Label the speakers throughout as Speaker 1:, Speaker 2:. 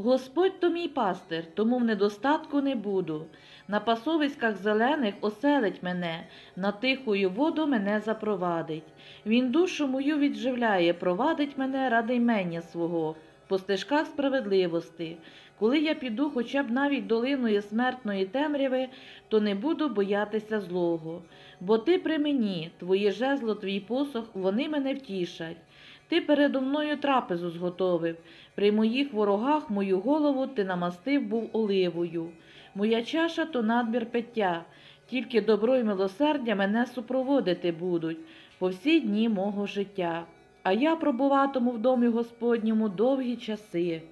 Speaker 1: Господь то мій пастир, тому в недостатку не буду. На пасовиськах зелених оселить мене, на тихою воду мене запровадить. Він душу мою відживляє, провадить мене ради ймення свого, по стежках справедливости. Коли я піду хоча б навіть долиною смертної темряви, то не буду боятися злого. Бо ти при мені, твоє жезло, твій посох, вони мене втішать. Ти передо мною трапезу зготовив, при моїх ворогах мою голову ти намастив був оливою. Моя чаша то надбір пиття, тільки добро й милосердя мене супроводити будуть по всі дні мого життя, а я пробуватиму в домі Господньому довгі часи.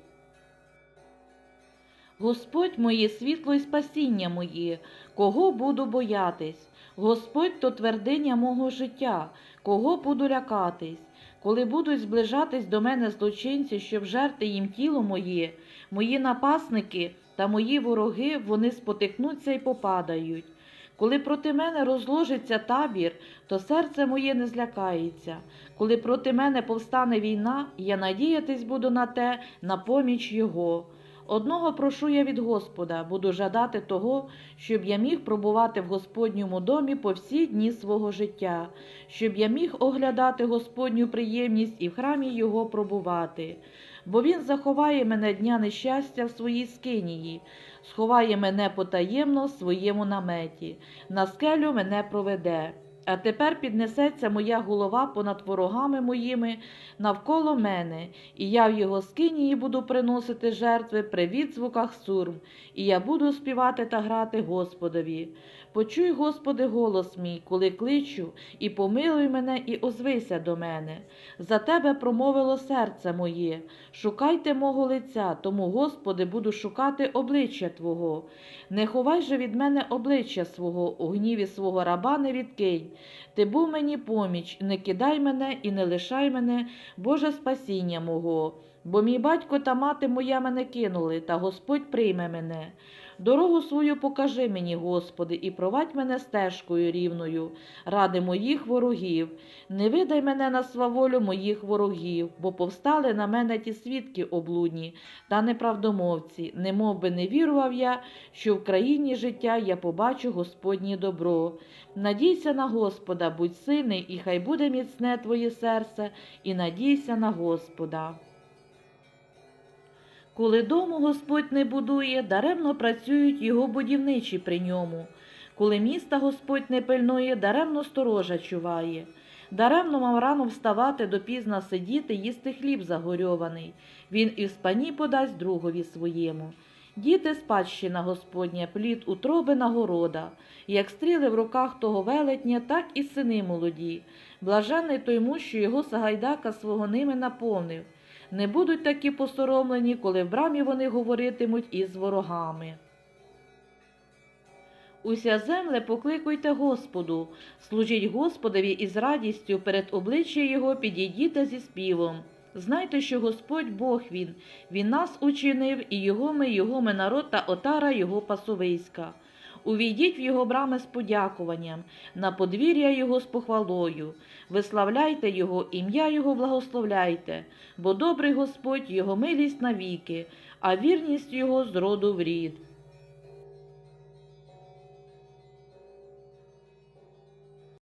Speaker 1: Господь моє світло і спасіння моє, кого буду боятись? Господь то твердиня мого життя, кого буду лякатись? Коли будуть зближатись до мене злочинці, щоб жерти їм тіло моє, мої напасники та мої вороги, вони спотикнуться і попадають. Коли проти мене розложиться табір, то серце моє не злякається. Коли проти мене повстане війна, я надіятись буду на те, на поміч Його. Одного прошу я від Господа, буду жадати того, щоб я міг пробувати в Господньому домі по всі дні свого життя, щоб я міг оглядати Господню приємність і в храмі Його пробувати. Бо Він заховає мене дня нещастя в своїй скинії, сховає мене потаємно в своєму наметі, на скелю мене проведе. А тепер піднесеться моя голова понад ворогами моїми навколо мене, і я в його скинії буду приносити жертви при відзвуках сурм, і я буду співати та грати Господові. Почуй, Господи, голос мій, коли кличу, і помилуй мене, і озвися до мене. За тебе промовило серце моє. Шукайте мого лиця, тому, Господи, буду шукати обличчя Твого. Не ховай же від мене обличчя свого, у гніві свого раба не відкинь. Ти був мені поміч, не кидай мене і не лишай мене, Боже спасіння мого. Бо мій батько та мати моя мене кинули, та Господь прийме мене. Дорогу свою покажи мені, Господи, і провадь мене стежкою рівною, ради моїх ворогів. Не видай мене на сваволю моїх ворогів, бо повстали на мене ті свідки облудні та неправдомовці, немов би не вірував я, що в країні життя я побачу Господнє добро. Надійся на Господа, будь сильний, і хай буде міцне твоє серце, і надійся на Господа. Коли дому Господь не будує, даремно працюють його будівничі при ньому. Коли міста Господь не пильнує, даремно сторожа чуває. Даремно мав рано вставати, допізна сидіти, їсти хліб загорьований. Він і в спані подасть другові своєму. Діти спадщина Господня, плід утроби нагорода, як стріли в руках того велетня, так і сини молоді. Блажений той муж, що його сагайдака свого ними наповнив. Не будуть такі посоромлені, коли в брамі вони говоритимуть із ворогами. Уся земле покликуйте Господу, служіть Господові із радістю перед обличчя Його підійдіте зі співом. Знайте, що Господь Бог Він, Він нас учинив, і Його ми, Його ми народ та отара Його пасовиська. Увійдіть в Його брами з подякуванням, на подвір'я Його з похвалою, виславляйте Його, ім'я Його благословляйте, бо добрий Господь, Його милість навіки, а вірність Його з роду в рід.